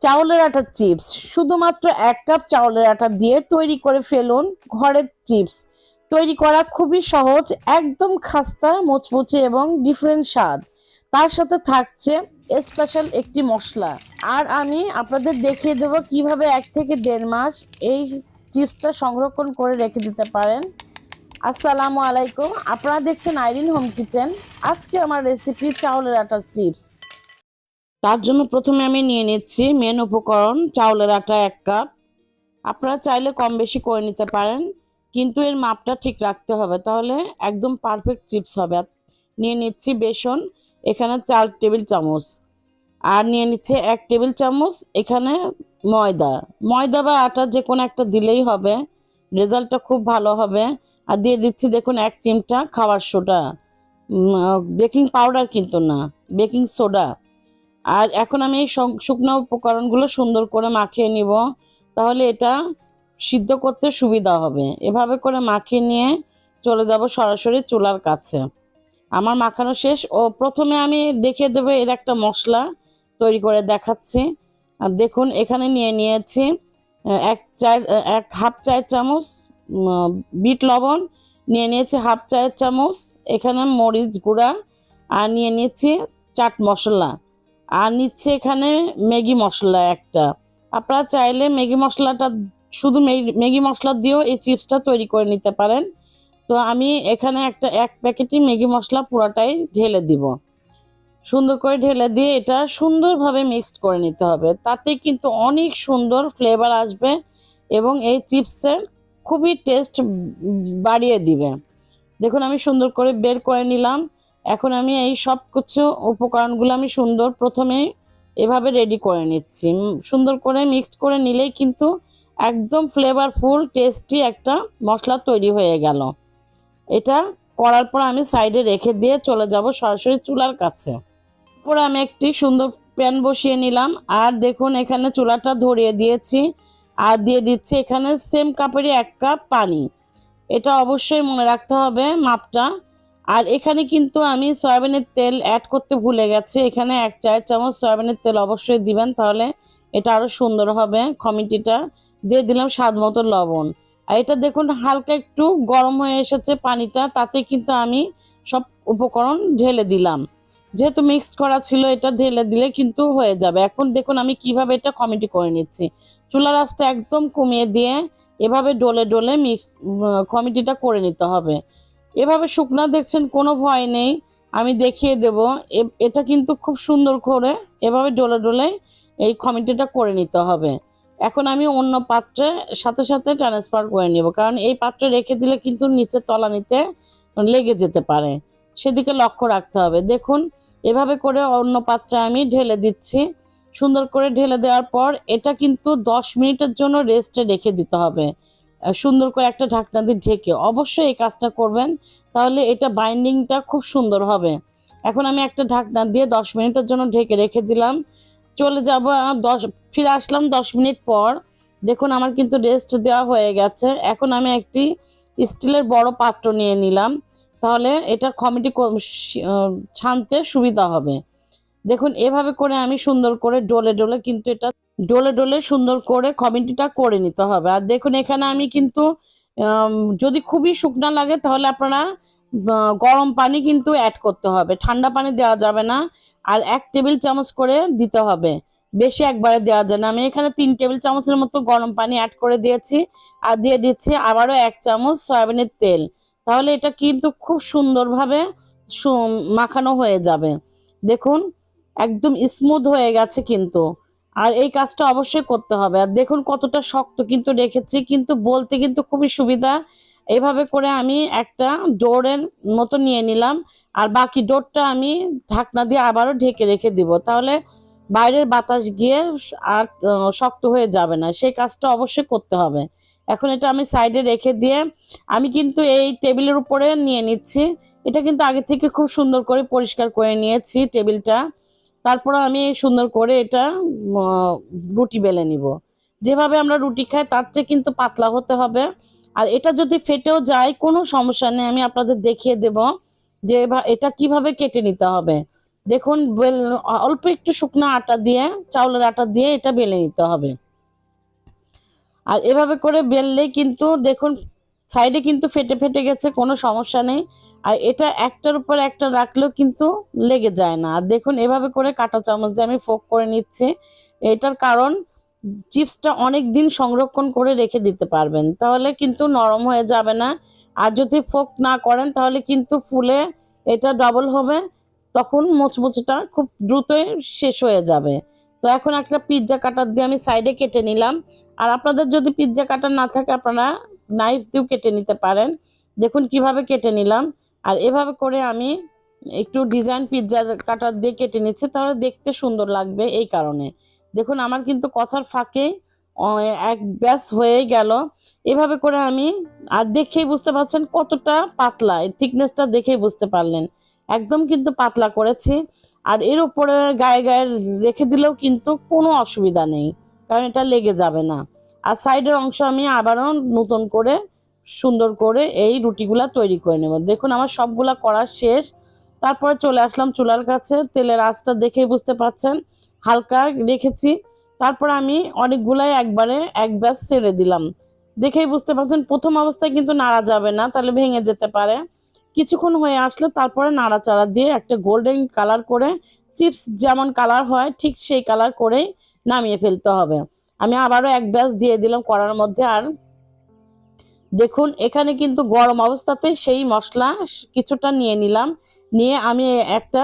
চাউলের আটা চিপস। শুধুমাত্র এক কাপ চাউলের আটা দিয়ে তৈরি করে ফেলুন ঘরের চিপস। তৈরি করা খুবই সহজ, একদম খাস্তা, মুচমুচে এবং ডিফারেন্ট স্বাদ। তার সাথে থাকছে স্পেশাল একটি মশলা। আর আমি আপনাদের দেখিয়ে দেবো কীভাবে এক থেকে দেড় মাস এই চিপসটা সংরক্ষণ করে রেখে দিতে পারেন। আসসালামু আলাইকুম। আপনারা দেখছেন আইরিন হোম কিচেন। আজকে আমার রেসিপি চাউলের আটার চিপস। তার জন্য প্রথমে আমি নিয়ে নিচ্ছি মেন উপকরণ, চাউলের আটা এক কাপ আপনারা চাইলে কম বেশি করে নিতে পারেন, কিন্তু এর মাপটা ঠিক রাখতে হবে। তাহলে একদম পারফেক্ট চিপস হবে। নিয়ে নিচ্ছি বেসন, এখানে চার টেবিল চামচ। আর নিয়ে নিচ্ছে এক টেবিল চামচ, এখানে ময়দা। ময়দা বা আটা যে কোনো একটা দিলেই হবে, রেজাল্টটা খুব ভালো হবে। আর দিয়ে দিচ্ছি দেখুন এক চিমটা খাওয়ার সোডা। বেকিং পাউডার কিন্তু না, বেকিং সোডা। আর এখন আমি এই শুকনো উপকরণগুলো সুন্দর করে মাখিয়ে নিব। তাহলে এটা সিদ্ধ করতে সুবিধা হবে। এভাবে করে মাখিয়ে নিয়ে চলে যাব সরাসরি চুলার কাছে। আমার মাখানো শেষ। ও প্রথমে আমি দেখিয়ে দেবো এর একটা মশলা তৈরি করে দেখাচ্ছি। আর দেখুন এখানে নিয়ে নিয়েছি এক আহ, এক হাফ চায়ের চামচ বিট লবণ নিয়ে নিয়েছি হাফ চায়ের চামচ এখানে মরিচ গুঁড়া আর নিয়ে নিয়েছি চাট মশলা। আর নিচ্ছে এখানে ম্যাগি মশলা একটা। আপনারা চাইলে ম্যাগি মশলাটা শুধু ম্যাগি- মশলা দিয়েও এই চিপসটা তৈরি করে নিতে পারেন। তো আমি এখানে একটা এক প্যাকেটই ম্যাগি মশলা পুরোটাই ঢেলে দিব। সুন্দর করে ঢেলে দিয়ে এটা সুন্দরভাবে মিক্সড করে নিতে হবে। তাতে কিন্তু অনেক সুন্দর ফ্লেভার আসবে এবং এই চিপসের খুবই টেস্ট বাড়িয়ে দিবে। দেখুন আমি সুন্দর করে বের করে নিলাম। এখন আমি এই সব কিছু উপকরণগুলো আমি সুন্দর প্রথমে এভাবে রেডি করে নিচ্ছি। সুন্দর করে মিক্সড করে নিলেই কিন্তু একদম ফ্লেভারফুল টেস্টি একটা মশলা তৈরি হয়ে গেল। এটা করার পর আমি সাইডে রেখে দিয়ে চলে যাব সরাসরি চুলার কাছে। পরে আমি একটি সুন্দর প্যান বসিয়ে নিলাম। আর দেখুন, এখানে চুলাটা ধরিয়ে দিয়েছি। আর দিয়ে দিচ্ছি এখানে সেম কাপেরই এক কাপ পানি। এটা অবশ্যই মনে রাখতে হবে মাপটা। আর এখানে কিন্তু আমি সয়াবিনের তেল অ্যাড করতে ভুলে গেছি। এখানে এক চায়ের চামচ সয়াবিনের তেল অবশ্যই দিবেন, তাহলে এটা আরও সুন্দর হবে কমিটিটা দিয়ে দিলাম স্বাদ মতো লবণ। আর এটা দেখুন হালকা একটু গরম হয়ে এসেছে পানিটা, তাতে কিন্তু আমি সব উপকরণ ঢেলে দিলাম। যেহেতু মিক্সড করা ছিল, এটা ঢেলে দিলে কিন্তু হয়ে যাবে। এখন দেখুন আমি কীভাবে এটা কমিটি করে নিচ্ছি। চুলা রাসটা একদম কমিয়ে দিয়ে এভাবে ডলে ডলে মিক্স কমিটিটা করে নিতে হবে। এভাবে শুকনা দেখছেন কোনো ভয় নেই। আমি দেখিয়ে দেব। এটা কিন্তু খুব সুন্দর করে এভাবে ডলে ডলে এই কমিটিটা করে নিতে হবে। এখন আমি অন্য পাত্রে সাথে সাথে ট্রান্সফার করে নিব। কারণ এই পাত্রে রেখে দিলে কিন্তু নিচে তলানিতে লেগে যেতে পারে। সেদিকে লক্ষ্য রাখতে হবে। দেখুন, এভাবে করে অন্য পাত্রে আমি ঢেলে দিচ্ছি। সুন্দর করে ঢেলে দেওয়ার পর এটা কিন্তু দশ মিনিটের জন্য রেস্টে রেখে দিতে হবে। সুন্দর করে একটা ঢাকনা দিয়ে ঢেকে অবশ্যই এই কাজটা করবেন, তাহলে এটা বাইন্ডিংটা খুব সুন্দর হবে। এখন আমি একটা ঢাকনা দিয়ে দশ মিনিটের জন্য ঢেকে রেখে দিলাম। চলে যাব দশ, ফিরে আসলাম দশ মিনিট পর। দেখুন, আমার কিন্তু রেস্ট দেওয়া হয়ে গেছে। এখন আমি একটি স্টিলের বড় পাত্র নিয়ে নিলাম। তাহলে এটা কমিটি ছানতে সুবিধা হবে। দেখুন, এভাবে করে আমি সুন্দর করে ডোলে ডলে কিন্তু এটা ডলে ডলে সুন্দর করে কমিটিটা করে নিতে হবে। আর দেখুন, এখানে আমি কিন্তু যদি খুবই শুকনা লাগে তাহলে আপনারা গরম পানি কিন্তু অ্যাড করতে হবে। ঠান্ডা পানি দেওয়া যাবে না। আর এক টেবিল চামচ করে দিতে হবে। বেশি একবারে দেওয়া যায় না। আমি এখানে তিন টেবিল চামচের মতো গরম পানি অ্যাড করে দিয়েছি। আর দিয়ে দিচ্ছি আবারও এক চামচ সয়াবিনের তেল। তাহলে এটা কিন্তু খুব সুন্দরভাবে মাখানো হয়ে যাবে। দেখুন, একদম স্মুথ হয়ে গেছে কিন্তু। আর এই কাজটা অবশ্যই করতে হবে। আর দেখুন কতটা শক্ত কিন্তু রেখেছি, কিন্তু বলতে কিন্তু খুবই সুবিধা। এইভাবে করে আমি একটা ডোরের মতো নিয়ে নিলাম, আর বাকি ডোরটা আমি ঢাকনা দিয়ে আবারও ঢেকে রেখে দিব। তাহলে বাইরের বাতাস গিয়ে আর শক্ত হয়ে যাবে না। সেই কাজটা অবশ্যই করতে হবে। এখন এটা আমি সাইডে রেখে দিয়ে আমি কিন্তু এই টেবিলের উপরে নিয়ে নিচ্ছি। এটা কিন্তু আগে থেকে খুব সুন্দর করে পরিষ্কার করে নিয়েছি টেবিলটা। তারপরে আমি সুন্দর করে এটা রুটি বেলে নিব। যেভাবে আমরা রুটি খাই, তার চেয়ে কিন্তু পাতলা হতে হবে। আর এটা যদি ফেটেও যায়, কোনো সমস্যা নেই, আমি আপনাদের দেখিয়ে দেব যে এটা কীভাবে কেটে নিতে হবে। দেখুন অল্প একটু শুকনো আটা দিয়ে, চাউলের আটা দিয়ে এটা বেলে নিতে হবে। আর এভাবে করে বেললেই কিন্তু, দেখুন, সাইডে কিন্তু ফেটে ফেটে গেছে, কোনো সমস্যা নেই। আর এটা একটার উপর একটা রাখলেও কিন্তু লেগে যায় না। আর দেখুন, এভাবে করে কাঁটা চামচ দিয়ে আমি ফোক করে নিচ্ছি। এটার কারণ, চিপসটা অনেক দিন সংরক্ষণ করে রেখে দিতে পারবেন। তাহলে কিন্তু নরম হয়ে যাবে না। আর যদি ফোক না করেন, তাহলে কিন্তু ফুলে এটা ডবল হবে। তখন মোচমোচটা খুব দ্রুতই শেষ হয়ে যাবে। তো এখন একটা পিৎজা কাটার দিয়ে আমি সাইডে কেটে নিলাম। আর আপনাদের যদি পিৎজা কাটার না থাকে, আপনারা নাইফ দিয়েও কেটে নিতে পারেন। দেখুন কীভাবে কেটে নিলাম। আর এভাবে করে আমি একটু ডিজাইন পিৎজা কাটার দিয়ে কেটে নিচ্ছি, তাহলে দেখতে সুন্দর লাগবে এই কারণে। দেখুন, আমার কিন্তু কথার ফাঁকে এক ব্যাস হয়ে গেল। এভাবে করে আমি, আর দেখেই বুঝতে পারছেন কতটা পাতলা, এই থিকনেসটা দেখেই বুঝতে পারলেন। একদম কিন্তু পাতলা করেছি, আর এর উপরে গায়ে গায়ে রেখে দিলেও কিন্তু কোনো অসুবিধা নেই, কারণ এটা লেগে যাবে না। আর সাইডের অংশ আমি আবারও নতুন করে সুন্দর করে এই রুটিগুলা তৈরি করে নেব। দেখুন, আমার সবগুলা করা শেষ। তারপরে চলে আসলাম চুলার কাছে। তেলের আঁচটা দেখেই বুঝতে পারছেন হালকা রেখেছি। তারপর আমি অনেকগুলাই একবারে এক ব্যাস ছেড়ে দিলাম। দেখেই বুঝতে পারছেন প্রথম অবস্থায় কিন্তু নাড়া যাবে না, তাহলে ভেঙে যেতে পারে। কিছুক্ষণ হয়ে আসলে তারপরে নাড়াচাড়া দিয়ে একটা গোল্ডেন কালার করে, চিপস যেমন কালার হয়, ঠিক সেই কালার করেই নামিয়ে ফেলতে হবে। আমি আবারও এক ব্যাস দিয়ে দিলাম করার মধ্যে, আর দেখুন, এখানে কিন্তু গরম অবস্থাতে সেই মশলা কিছুটা নিয়ে নিলাম। নিয়ে আমি একটা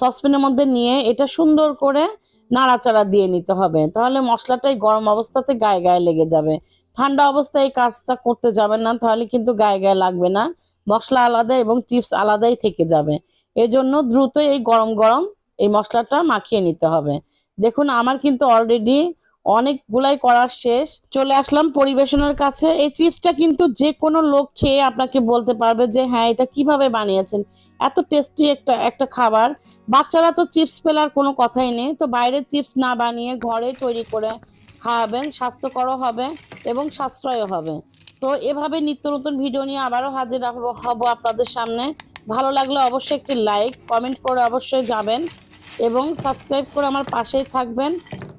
সসপ্যানের মধ্যে নিয়ে এটা সুন্দর করে নাড়াচাড়া দিয়ে নিতে হবে। তাহলে মশলাটাই গরম অবস্থাতে গায়ে গায়ে লেগে যাবে। ঠান্ডা অবস্থায় এই কাজটা করতে যাবেন না, তাহলে কিন্তু গায়ে গায়ে লাগবে না। মশলা আলাদা এবং চিপস আলাদাই থেকে যাবে। এজন্য দ্রুত এই গরম গরম এই মশলাটা মাখিয়ে নিতে হবে। দেখুন, আমার কিন্তু অলরেডি অনেকগুলাই করার শেষ। চলে আসলাম পরিবেশনের কাছে। এই চিপসটা কিন্তু যে কোনো লোক খেয়ে আপনাকে বলতে পারবে যে হ্যাঁ এটা কীভাবে বানিয়েছেন? এত টেস্টি একটা একটা খাবার। বাচ্চারা তো চিপস ফেলার কোনো কথাই নেই। তো বাইরের চিপস না বানিয়ে ঘরে তৈরি করে খাওয়াবেন, স্বাস্থ্যকরও হবে এবং সাশ্রয়ও হবে। তো এভাবে নিত্য নতুন ভিডিও নিয়ে আবারও হাজির হব হব আপনাদের সামনে। ভালো লাগলে অবশ্যই একটি লাইক, কমেন্ট করে অবশ্যই যাবেন এবং সাবস্ক্রাইব করে আমার পাশেই থাকবেন।